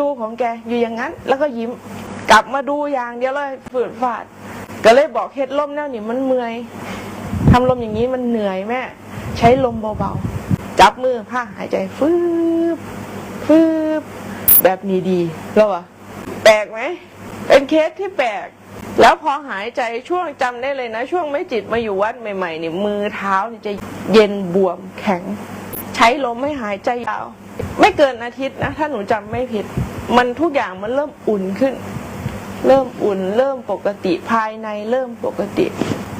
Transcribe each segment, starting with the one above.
ดูของแกอยู่อย่างนั้น แล้วก็ยิ้ม กลับมาดูอย่างเดียวเลยฝืดฟาด ก็เลยบอกเฮ็ดลมแนวนี่มันเมื่อยทำลมอย่างนี้มันเหนื่อยแม่ ใช้ลมเบาๆ จับมือผ้าหายใจฟืบฟืบแบบนี้ดีแล้วอะแปลกไหมเป็นเคสที่แปลก แล้วพอหายใจช่วงจำได้เลยนะ ช่วงไม่จิตมาอยู่วัดใหม่ๆนี่มือเท้านี่จะเย็นบวมแข็ง ใช้ลมให้หายใจยาว ไม่เกินอาทิตย์นะ ถ้าหนูจำไม่ผิด มันทุกอย่างมันเริ่มอุ่นขึ้น เริ่มอุ่น เริ่มปกติภายในเริ่มปกติ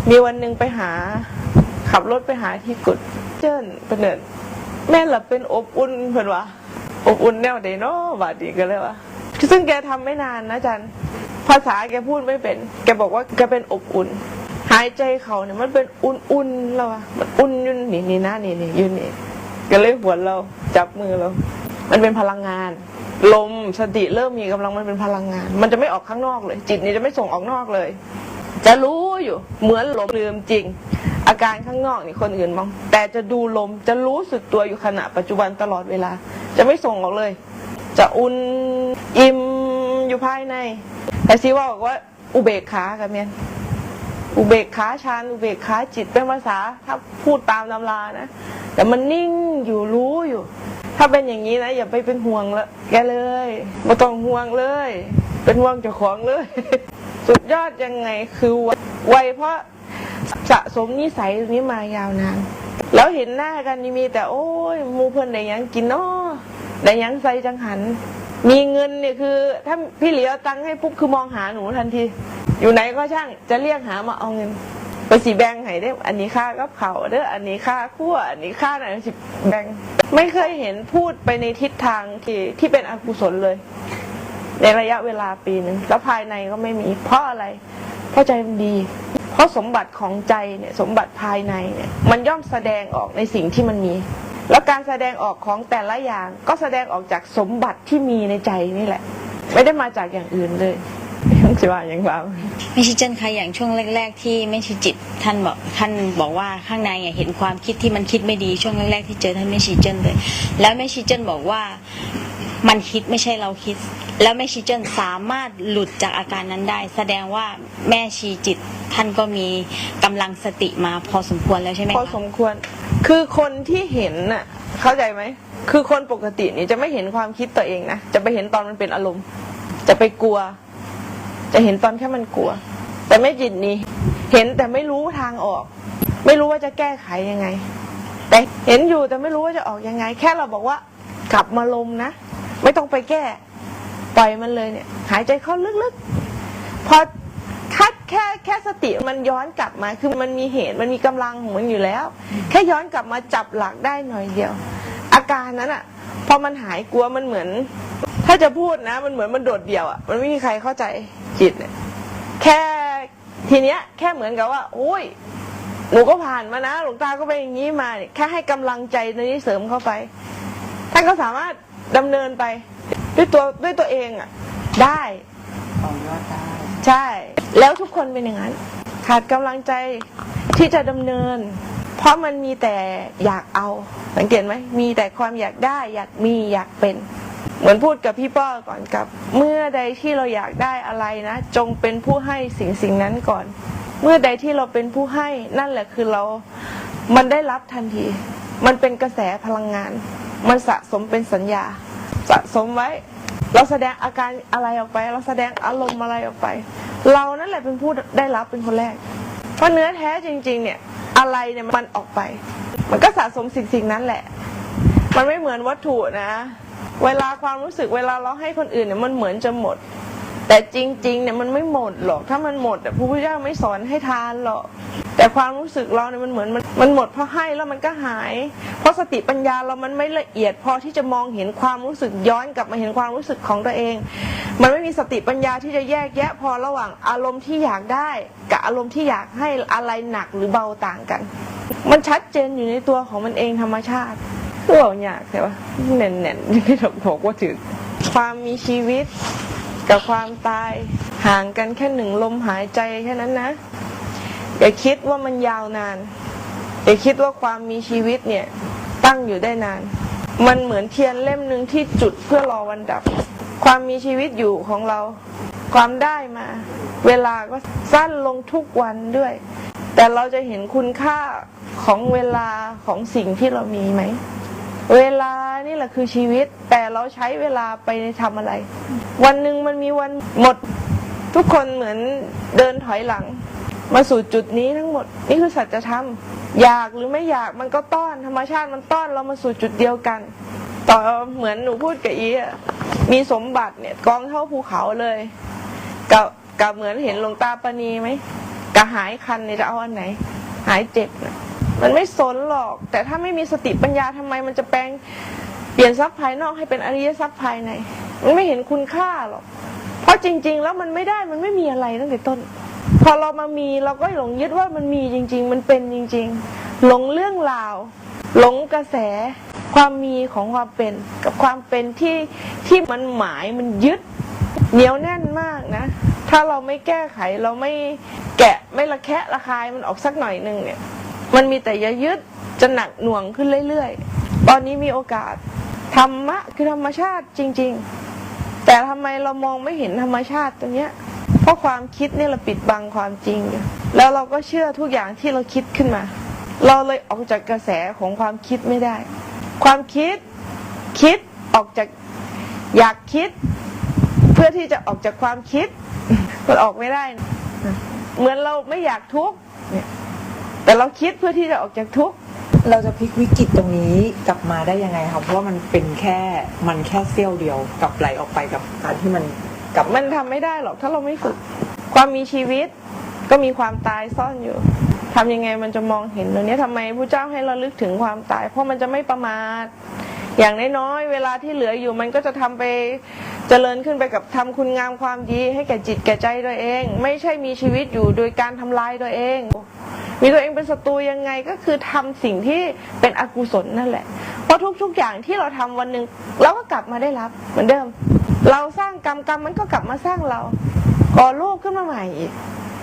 มีวันหนึ่งไปหา ขับรถไปหาที่กุดเจิ้นเป็นเนินแม่หลับเป็นอบอุ่นเพื่อนวะอบอุ่นแนวเดโนาะบาดดีกันเลยวะซึ่งแกทำไม่นานนะจันภาษาแกพูดไม่เป็น แกบอกว่าแกเป็นอบอุ่น หายใจเขาเนี่ยมันเป็นอุ่นๆแล้วอะมันอุ่นยุ่นนี่นี่นะนี่นี่ยุ่นนี่ก็เลยหัวเรา จับมือเรามันเป็นพลังงาน ลมสติเริ่มมีกำลังมันเป็นพลังงาน มันจะไม่ออกข้างนอกเลย จิตนี่จะไม่ส่งออกนอกเลย จะรู้อยู่เหมือนลมลืมจริง อาการข้างนอกนี่คนอื่นมอง แต่จะดูลมจะรู้สึกตัวอยู่ขณะปัจจุบันตลอดเวลา จะไม่ส่งออกเลย จะอุ่นอิ่มอยู่ภายในแต่ซีว่าบอกว่าอุเบกขากับเมียน อุเบกขาฌานอุเบกขาจิตเป็นภาษาถ้าพูดตามตำรานะ แต่มันนิ่งอยู่รู้อยู่ ถ้าเป็นอย่างนี้นะอย่าไปเป็นห่วงละแกเลยไม่ต้องห่วงเลย เป็นห่วงเจ้าของเลย สุดยอดยังไงคือไวเพราะสะสมนิสัยนี้มายาวนานแล้วเห็นหน้ากันมีแต่โอ้ยมูเพื่นได้ยังกินเนาะได้ยังใส่จังหัน มีเงินเนี่ยคือ ถ้าพี่เหลียวตังค์ให้ปุ๊บคือมองหาหนูทันที อยู่ไหนก็ช่างจะเรียกหามาเอาเงินไปสีแบงให้ได้ อันนี้ค่ากับเขาเด้ออันนี้ค่าคั่วอันนี้ค่าไหนสิแบงไม่เคยเห็นพูดไปในทิศทางที่ที่เป็นอกุศลเลย ในระยะเวลาปีหนึ่งแล้วภายในก็ไม่มีเพราะอะไร เพราะใจมันดี เพราะสมบัติของใจเนี่ยสมบัติภายในเนี่ยมันย่อมแสดงออกในสิ่งที่มันมี แล้วการแสดงออกของแต่ละอย่างก็แสดงออกจากสมบัติที่มีในใจนี่แหละ ไม่ได้มาจากอย่างอื่นเลย ยังสิว่าอย่างไรไม่ใช่เจนค่ะอย่างช่วงแรก ๆ ที่ไม่ใช่จิต ท่านบอกท่านบอกว่าข้างในอะเห็นความคิดที่มันคิดไม่ดีช่วงแรกๆที่เจอท่านไม่ชีเจนเลย แล้วแม่ชีเจนบอกว่ามันคิดไม่ใช่เราคิด แล้วแม่ชีเจนสามารถหลุดจากอาการนั้นได้ แสดงว่าแม่ชีจิตท่านก็มีกำลังสติมาพอสมควรแล้วใช่ไหมพอคะสมควร คือคนที่เห็นน่ะเข้าใจไหมคือคนปกตินี่จะไม่เห็นความคิดตัวเองนะจะไปเห็นตอนมันเป็นอารมณ์ จะไปกลัว จะเห็นตอนแค่มันกลัว แต่ไม่จิตนี้ เห็นแต่ไม่รู้ทางออก ไม่รู้ว่าจะแก้ไขยังไง แต่เห็นอยู่แต่ไม่รู้ว่าจะออกยังไง แค่เราบอกว่ากลับมาลมนะ ไม่ต้องไปแก้ ปล่อยมันเลยเนี่ย หายใจเข้าลึกๆพอถ้าแค่แค่สติมันย้อนกลับมาคือมันมีเหตุมันมีกำลังของมันอยู่แล้ว แค่ย้อนกลับมาจับหลักได้หน่อยเดียว อาการนั้นอะพอมันหายกลัวมันเหมือน ถ้าจะพูดนะ มันเหมือนมันโดดเดี่ยวอะมันไม่มีใครเข้าใจ จิตเนี่ยแค่ทีเนี้ยแค่เหมือนกับว่าโอ้ยหนูก็ผ่านมานะหลวงตาก็เป็นอย่างนี้มาเนี่ยแค่ให้กำลังใจในนี้เสริมเข้าไปท่านก็สามารถดำเนินไป ด้วยตัวด้วยตัวเองอะ ได้ต่อยอดได้ใช่ แล้วทุกคนเป็นอย่างนั้น ขาดกำลังใจที่จะดำเนิน เพราะมันมีแต่อยากเอา สังเกตไหมมีแต่ความอยากได้ อยากมีอยากเป็น เหมือนพูดกับพี่ป้อก่อนกับ เมื่อใดที่เราอยากได้อะไรนะ จงเป็นผู้ให้สิ่งสิ่งนั้นก่อน เมื่อใดที่เราเป็นผู้ให้นั่นแหละคือเรา มันได้รับทันที มันเป็นกระแสพลังงาน มันสะสมเป็นสัญญา สะสมไว้ เราแสดงอาการอะไรออกไป เราแสดงอารมณ์อะไรออกไป เรานั่นแหละเป็นผู้ได้รับเป็นคนแรก เพราะเนื้อแท้จริง ๆ เนี่ยอะไรเนี่ยมันออกไป มันก็สะสมสิ่งสิ่งนั้นแหละ มันไม่เหมือนวัตถุนะ เวลาความรู้สึกเวลาเราให้คนอื่นเนี่ยมันเหมือนจะหมด แต่จริงๆเนี่ยมันไม่หมดหรอก ถ้ามันหมดพระพุทธเจ้าไม่สอนให้ทานหรอกแต่ความรู้สึกเราเนี่ยมันเหมือนมันมันหมดเพราะให้แล้วมันก็หาย เพราะสติปัญญาเรามันไม่ละเอียด พอที่จะมองเห็นความรู้สึกย้อนกลับมาเห็นความรู้สึกของตัวเอง มันไม่มีสติปัญญาที่จะแยกแยะพอระหว่างอารมณ์ที่อยากได้ กับอารมณ์ที่อยากให้อะไรหนักหรือเบาต่างกัน มันชัดเจนอยู่ในตัวของมันเองธรรมชาติ เรื่อยากใช่ปะแน่นๆยังไม่ถกบอกว่าถึงความมีชีวิตกับความตายห่างกันแค่หนึ่งลมหายใจแค่นั้นนะ อย่าคิดว่ามันยาวนาน อย่าคิดว่าความมีชีวิตเนี่ย ตั้งอยู่ได้นาน มันเหมือนเทียนเล่มหนึ่งที่จุดเพื่อรอวันดับ ความมีชีวิตอยู่ของเรา ความได้มา เวลาก็สั้นลงทุกวันด้วย แต่เราจะเห็นคุณค่าของเวลาของสิ่งที่เรามีไหม นี่แหละคือชีวิต แต่เราใช้เวลาไปทำอะไร วันหนึ่งมันมีวันหมด ทุกคนเหมือนเดินถอยหลัง มาสู่จุดนี้ทั้งหมด นี่คือสัจธรรมอยากหรือไม่อยากมันก็ต้อน ธรรมชาติมันต้อนเรามาสู่จุดเดียวกัน ต่อเหมือนหนูพูดกับอีอะมีสมบัติเนี่ยกองเท่าภูเขาเลยกับกับเหมือนเห็นหลวงตาปณีไหมกับหายคันเนี่ยจะเอาอันไหน หายเจ็บนะมันไม่สนหรอก แต่ถ้าไม่มีสติปัญญาทำไมมันจะแปลง เปลี่ยนทรัพย์ภายนอกให้เป็นอริยทรัพย์ภายใน มันไม่เห็นคุณค่าหรอก เพราะจริง ๆ แล้วมันไม่ได้มันไม่มีอะไรตั้งแต่ต้น พอเรามามีเราก็หลงยึดว่ามันมีจริง ๆ มันเป็นจริง ๆ หลงเรื่องราว หลงกระแส ความมีของความเป็น กับความเป็นที่ที่มันหมายมันยึดเหนียวแน่นมากนะ ถ้าเราไม่แก้ไขเราไม่แกะไม่ระแคะระคายมันออกสักหน่อยหนึ่งเนี่ย มันมีแต่ยยึดจะหนักหน่วงขึ้นเรื่อยๆ ตอนนี้มีโอกาส ธรรมะคือธรรมชาติจริง ๆ แต่ทำไมเรามองไม่เห็นธรรมชาติตรงเนี้ย เพราะความคิดเนี่ยเราปิดบังความจริง แล้วเราก็เชื่อทุกอย่างที่เราคิดขึ้นมา เราเลยออกจากกระแสของความคิดไม่ได้ ความคิดคิดออกจากอยากคิด เพื่อที่จะออกจากความคิดมันออกไม่ได้ เหมือนเราไม่อยากทุกข์แต่เราคิดเพื่อที่จะออกจากทุกข์ เราจะพลิกวิกฤตตรงนี้กลับมาได้ยังไงครับเพราะว่ามันเป็นแค่มันแค่เสี้ยวเดียวกับไหลออกไปกับการที่มันกลับมันทำไม่ได้หรอก ถ้าเราไม่ฝึก ความมีชีวิต ก็มีความตายซ่อนอยู่ทำยังไงมันจะมองเห็นตรงนี้ทำไมพระเจ้าให้เราลึกถึงความตาย เพราะมันจะไม่ประมาทอย่างน้อยๆเวลาที่เหลืออยู่มันก็จะทำไปเจริญขึ้นไปกับทำคุณงามความดีให้แก่จิตแก่ใจตัวเอง ไม่ใช่มีชีวิตอยู่โดยการทำลายตัวเอง มีตัวเองเป็นศัตรูยังไงก็คือทำสิ่งที่เป็นอกุศลนั่นแหละ เพราะทุก ๆ อย่างที่เราทำวันหนึ่งเราก็กลับมาได้รับเหมือนเดิม เราสร้างกรรมกรรมมันก็กลับมาสร้างเราก่อรูปขึ้นมาใหม่อีก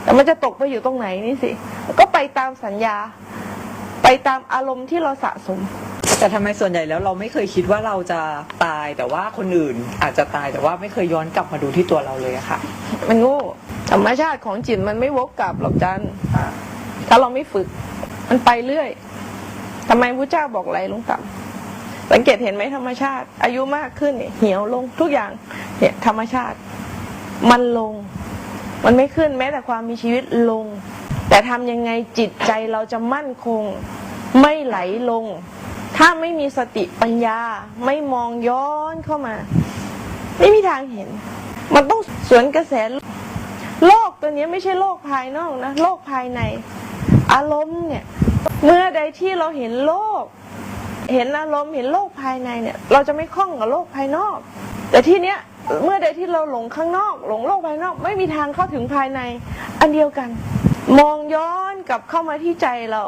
แต่มันจะตกไปอยู่ตรงไหนนี่สิ ก็ไปตามสัญญา ไปตามอารมณ์ที่เราสะสม แต่ทำไมส่วนใหญ่แล้วเราไม่เคยคิดว่าเราจะตายแต่ว่าคนอื่นอาจจะตายแต่ว่าไม่เคยย้อนกลับมาดูที่ตัวเราเลยอะค่ะ มันโง่ธรรมชาติของจิตมันไม่วกกลับหรอกจันอ่า ถ้าเราไม่ฝึก มันไปเรื่อยทำไมพระเจ้าบอกไหลลงต่ำสังเกตเห็นไหมธรรมชาติ อายุมากขึ้นเนี่ยเหี่ยวลงทุกอย่าง เนี่ยธรรมชาติ มันลง มันไม่ขึ้นแม้แต่ความมีชีวิตลง แต่ทำยังไงจิตใจเราจะมั่นคง ไม่ไหลลง ถ้าไม่มีสติปัญญา ไม่มองย้อนเข้ามา ไม่มีทางเห็น มันต้องสวนกระแสโลกตัวนี้ไม่ใช่โลกภายนอกนะ โลกภายใน อารมณ์เนี่ยเมื่อใดที่เราเห็นโลก เห็นอารมณ์เห็นโลกภายในเนี่ย เราจะไม่คล้องกับโลกภายนอก แต่ที่เนี้ยเมื่อใดที่เราหลงข้างนอก หลงโลกภายนอก ไม่มีทางเข้าถึงภายใน อันเดียวกัน มองย้อนกลับเข้ามาที่ใจเรา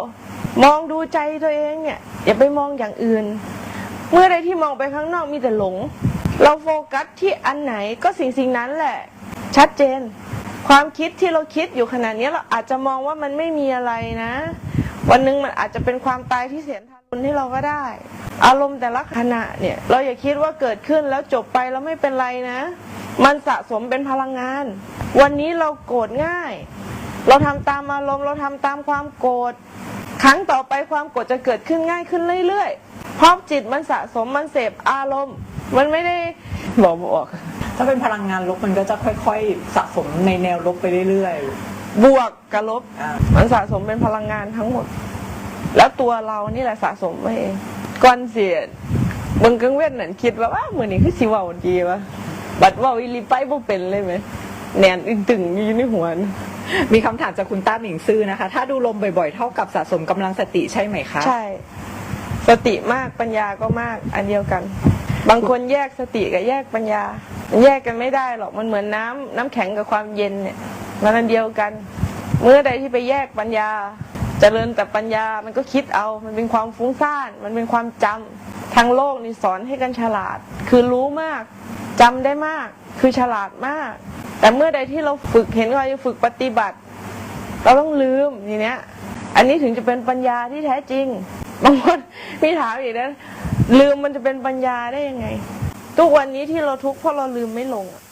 มองดูใจตัวเองเนี่ยอย่าไปมองอย่างอื่น เมื่อใดที่มองไปข้างนอกมีแต่หลง เราโฟกัสที่อันไหนก็สิ่งสิ่งนั้นแหละ ชัดเจน ความคิดที่เราคิดอยู่ขนาดนี้เราอาจจะมองว่ามันไม่มีอะไรนะ วันหนึ่งมันอาจจะเป็นความตายที่เสียนทารุณให้เราก็ได้ อารมณ์แต่ละขณะเนี่ยเราอย่าคิดว่าเกิดขึ้นแล้วจบไปแล้วไม่เป็นไรนะ มันสะสมเป็นพลังงาน วันนี้เราโกรธง่าย เราทำตามอารมณ์เราทำตามความโกรธครั้งต่อไปความโกรธจะเกิดขึ้นง่ายขึ้นเรื่อยๆเพราะจิตมันสะสมมันเสพอารมณ์ มันไม่ได้บอกบอก ถ้าเป็นพลังงานลบมันก็จะค่อยๆ สะสมในแนวลบไปเรื่อยบวกกับลบๆอ่า มันสะสมเป็นพลังงานทั้งหมด แล้วตัวเรานี่แหละสะสมไว้เองก่อนเสียบางกังเว้นนั่นคิดว่าว่าเหมือนนี้คือสิเว่าดีวะบัดเว่าอีหลีไปบ่เป็นเลยไหมแนนอึ้งตึงอยู่ในหัวนะมีคำถามจากคุณต้าหมิงซื่อนะคะ ถ้าดูลมบ่อยๆ เท่ากับสะสมกำลังสติใช่ไหมคะ ใช่ สติมากปัญญาก็มากอันเดียวกัน บางคนแยกสติกับแยกปัญญามัน แยกกันไม่ได้หรอกมันเหมือนน้ำน้ำแข็งกับความเย็นเนี่ยมันอันเดียวกัน เมื่อใดที่ไปแยกปัญญาเจริญแต่ปัญญามันก็คิดเอา มันเป็นความฟุ้งซ่าน มันเป็นความจำทางโลกนี่สอนให้กันฉลาด คือรู้มากจำได้มาก คือฉลาดมาก แต่เมื่อใดที่เราฝึกเห็นว่าจะฝึกปฏิบัติ เราต้องลืมทีเนี้ย อันนี้ถึงจะเป็นปัญญาที่แท้จริง บางคนพี่ถามอีกนะลืมมันจะเป็นปัญญาได้ยังไง ทุกวันนี้ที่เราทุกข์เพราะเราลืมไม่ลงอะ